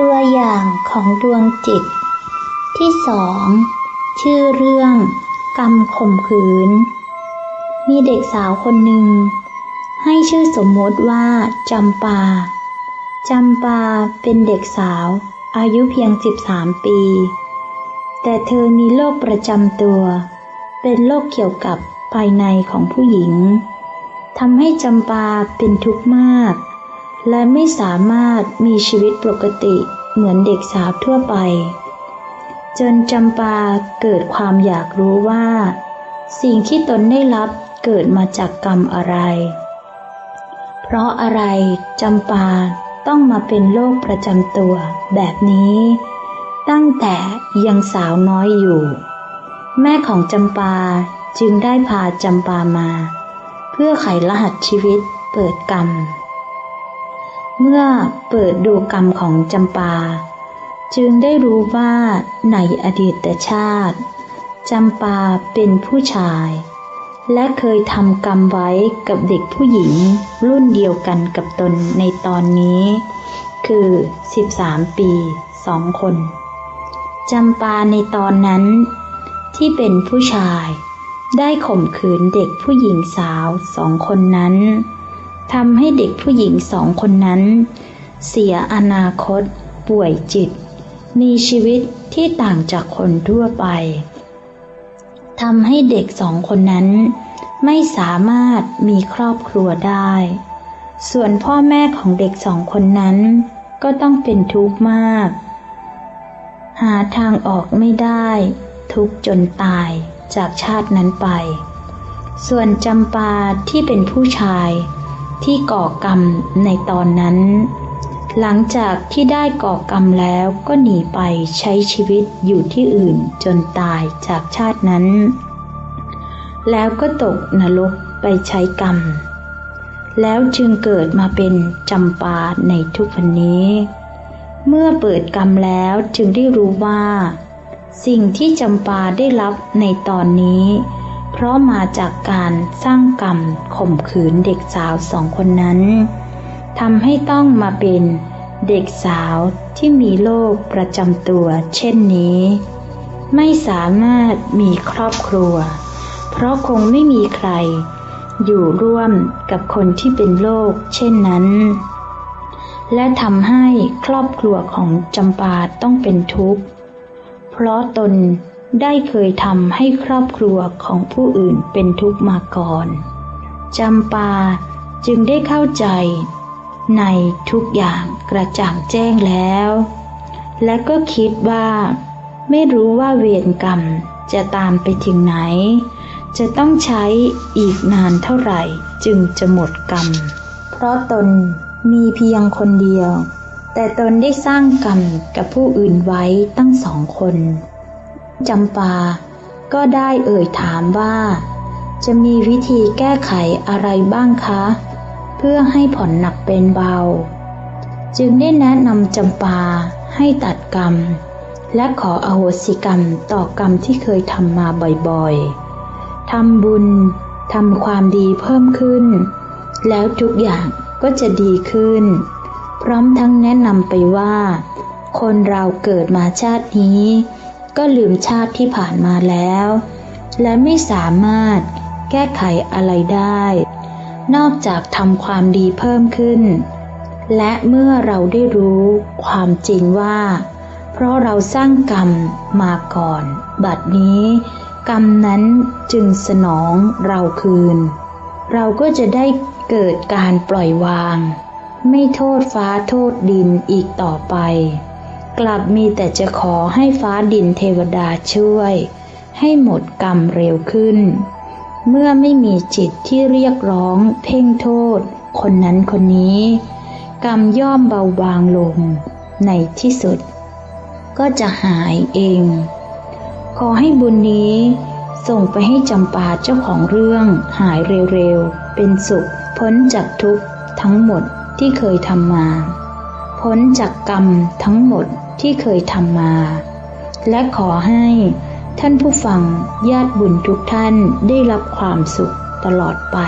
ตัวอย่างของดวงจิต ที่สองชื่อเรื่อง กรรมข่มขืน มีเด็กสาวคนหนึ่ง ให้ชื่อสมมติว่าจำปาจำปาเป็นเด็กสาว อายุเพียง 13 ปี แต่เธอมีโรคประจำตัว เป็นโรคเกี่ยวกับภายในของผู้หญิงทำให้จำปาเป็นทุกข์มาก และไม่สามารถมีชีวิตปกติเหมือนเด็กสาวทั่วไป จนจำปาเกิดความอยากรู้ว่า สิ่งที่ตนได้รับเกิดมาจากกรรมอะไร เพราะอะไรจำปาต้องมาเป็นโรคประจำตัวแบบนี้ ตั้งแต่ยังสาวน้อยอยู่ แม่ของจำปาจึงได้พาจำปามา เพื่อไขรหัสชีวิตเปิดกรรม เมื่อเปิดดูกรรมของจำปา จึงได้รู้ว่าในอดีตชาติจำปาเป็นผู้ชาย และเคยทำกรรมไว้กับเด็กผู้หญิงรุ่นเดียวกันกับตนในตอนนี้ คือ 13 ปีสองคน จำปาในตอนนั้น ที่เป็นผู้ชาย ได้ข่มขืนเด็กผู้หญิงสาวสองคนนั้น ทำให้เด็กผู้หญิงสองคนนั้น เสียอนาคต ป่วยจิต มีชีวิตที่ต่างจากคนทั่วไปทำให้เด็กสองคนนั้น ไม่สามารถมีครอบครัวได้ ส่วนพ่อแม่ของเด็กสองคนนั้น ก็ต้องเป็นทุกข์มาก หาทางออกไม่ได้ ทุกข์จนตายจากชาตินั้นไป ส่วนจำปาที่เป็นผู้ชาย ที่ก่อกรรมในตอนนั้น หลังจากที่ได้ก่อกรรมแล้วก็หนีไปใช้ชีวิตอยู่ที่อื่นจนตายจากชาตินั้น แล้วก็ตกนรกไปใช้กรรม แล้วจึงเกิดมาเป็นจำปาในทุกวันนี้ เมื่อเปิดกรรมแล้วจึงได้รู้ว่า สิ่งที่จำปาได้รับในตอนนี้ เพราะมาจากการสร้างกรรมข่มขืนเด็กสาวสองคนนั้นทำให้ต้องมาเป็นเด็กสาวที่มีโรคประจำตัวเช่นนี้ ไม่สามารถมีครอบครัว เพราะคงไม่มีใคร อยู่ร่วมกับคนที่เป็นโรคเช่นนั้น และทำให้ครอบครัวของจำปาต้องเป็นทุกข์ เพราะตน ได้เคยทำให้ครอบครัวของผู้อื่นเป็นทุกข์มาก่อนจำปาจึงได้เข้าใจในทุกอย่างกระจ่างแจ้งแล้ว และก็คิดว่า ไม่รู้ว่าเวรกรรมจะตามไปถึงไหน จะต้องใช้อีกนานเท่าไหร่จึงจะหมดกรรม เพราะตนมีเพียงคนเดียว แต่ตนได้สร้างกรรมกับผู้อื่นไว้ตั้งสองคน จำปา ก็ได้เอ่ยถามว่า จะมีวิธีแก้ไขอะไรบ้างคะ เพื่อให้ผ่อนหนักเป็นเบา จึงได้แนะนำจำปาให้ตัดกรรม และขออโหสิกรรมต่อกรรมที่เคยทำมาบ่อยๆทำบุญทำความดีเพิ่มขึ้น แล้วทุกอย่างก็จะดีขึ้น พร้อมทั้งแนะนำไปว่า คนเราเกิดมาชาตินี้ ก็ลืมชาติที่ผ่านมาแล้ว และไม่สามารถแก้ไขอะไรได้ นอกจากทำความดีเพิ่มขึ้น และเมื่อเราได้รู้ความจริงว่า เพราะเราสร้างกรรมมาก่อน บัดนี้ กรรมนั้นจึงสนองเราคืน เราก็จะได้เกิดการปล่อยวาง ไม่โทษฟ้าโทษดินอีกต่อไป กลับมีแต่จะขอให้ฟ้าดินเทวดาช่วย ให้หมดกรรมเร็วขึ้น เมื่อไม่มีจิตที่เรียกร้องเพ่งโทษ คนนั้นคนนี้ กรรมย่อมเบาบางลง ในที่สุด ก็จะหายเอง ขอให้บุญนี้ ส่งไปให้จำปาเจ้าของเรื่องหายเร็วๆ เป็นสุขพ้นจากทุกข์ทั้งหมดที่เคยทำมา พ้นจากกรรมทั้งหมด ที่เคยทำมา และขอให้ท่านผู้ฟังญาติบุญทุกท่านได้รับความสุขตลอดไป